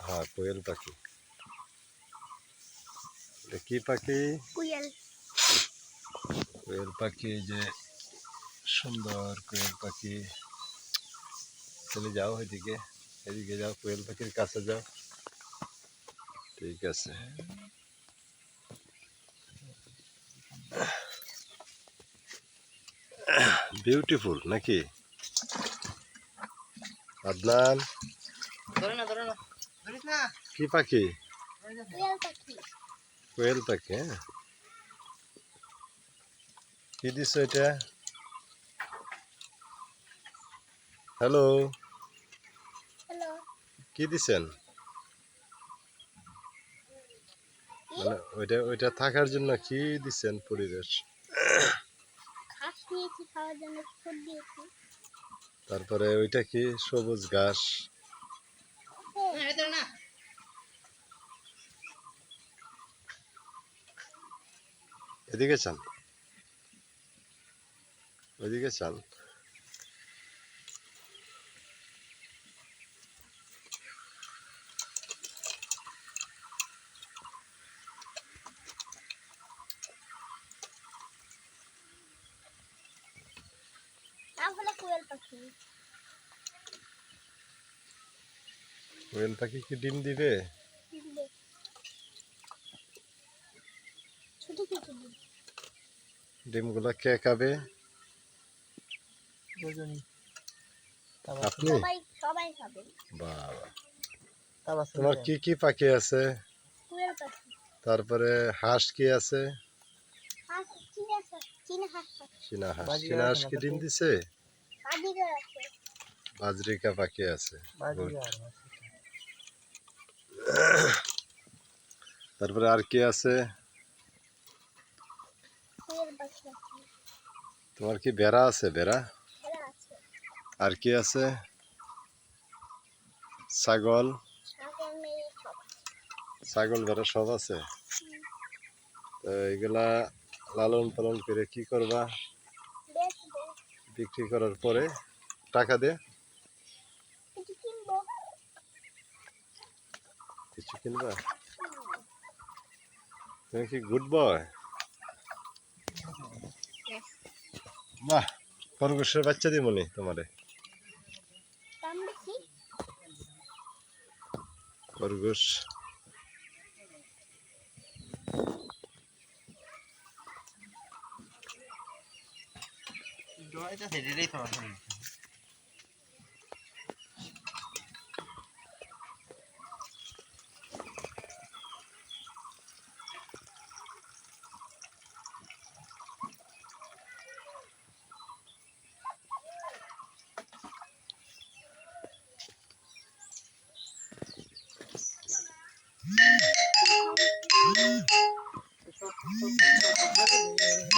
হ্যাঁ কোয়েল পাখি কি পাখি কুয়েল কোয়েল পাখি যে সুন্দর কোয়েল পাখি চলে যাও এদিকে এদিকে যাও কোয়েল পাখির কাছে যাও ঠিক আছে বিউটিফুল নাকি আদনান ধরে না ধরে না কি পাখি? কোয়েল পাখি। হ্যাঁ। কি দিছ এটা? হ্যালো? কি দিছেন? মানে ওইটা ওইটা থাকার জন্য কি দিছেন পরিবেশ? তারপরে ওইটা কি? সবুজ ঘাস। না, এদিকে চান ওইদিকে চান নাম হলো কুয়েল পাখি। কোয়েল পাখি কি ডিম দিবে? ডিমগুলো কে খাবে? আপনি? সবাই সবাই খাবে। বাবা। তোমার কি কি পাখি আছে? তারপরে হাঁস কি আছে? চীনা হাঁস চীনা হাঁস আছে। চীনা হাঁস। বাজিগার চীনা হাঁস আছে কি ডিম দিছে? বাজরিকা পাখি আছে. তারপরে আর কি আছে? তোমার কি বেড়া আছে বেড়া? আর কি আছে? ছাগল? ছাগল বেড়া সব আছে? তো এগুলা লালন পালন করে কি করবা? বিক্রি করার পরে টাকা দে কিছু কিনবো কিছু কিনবা তুমি কি গুড বয় বাহ খরগোশের বাচ্চা দিমনি তোমারে। দাম খরগোশ জয়টা সেটাই তো Okay.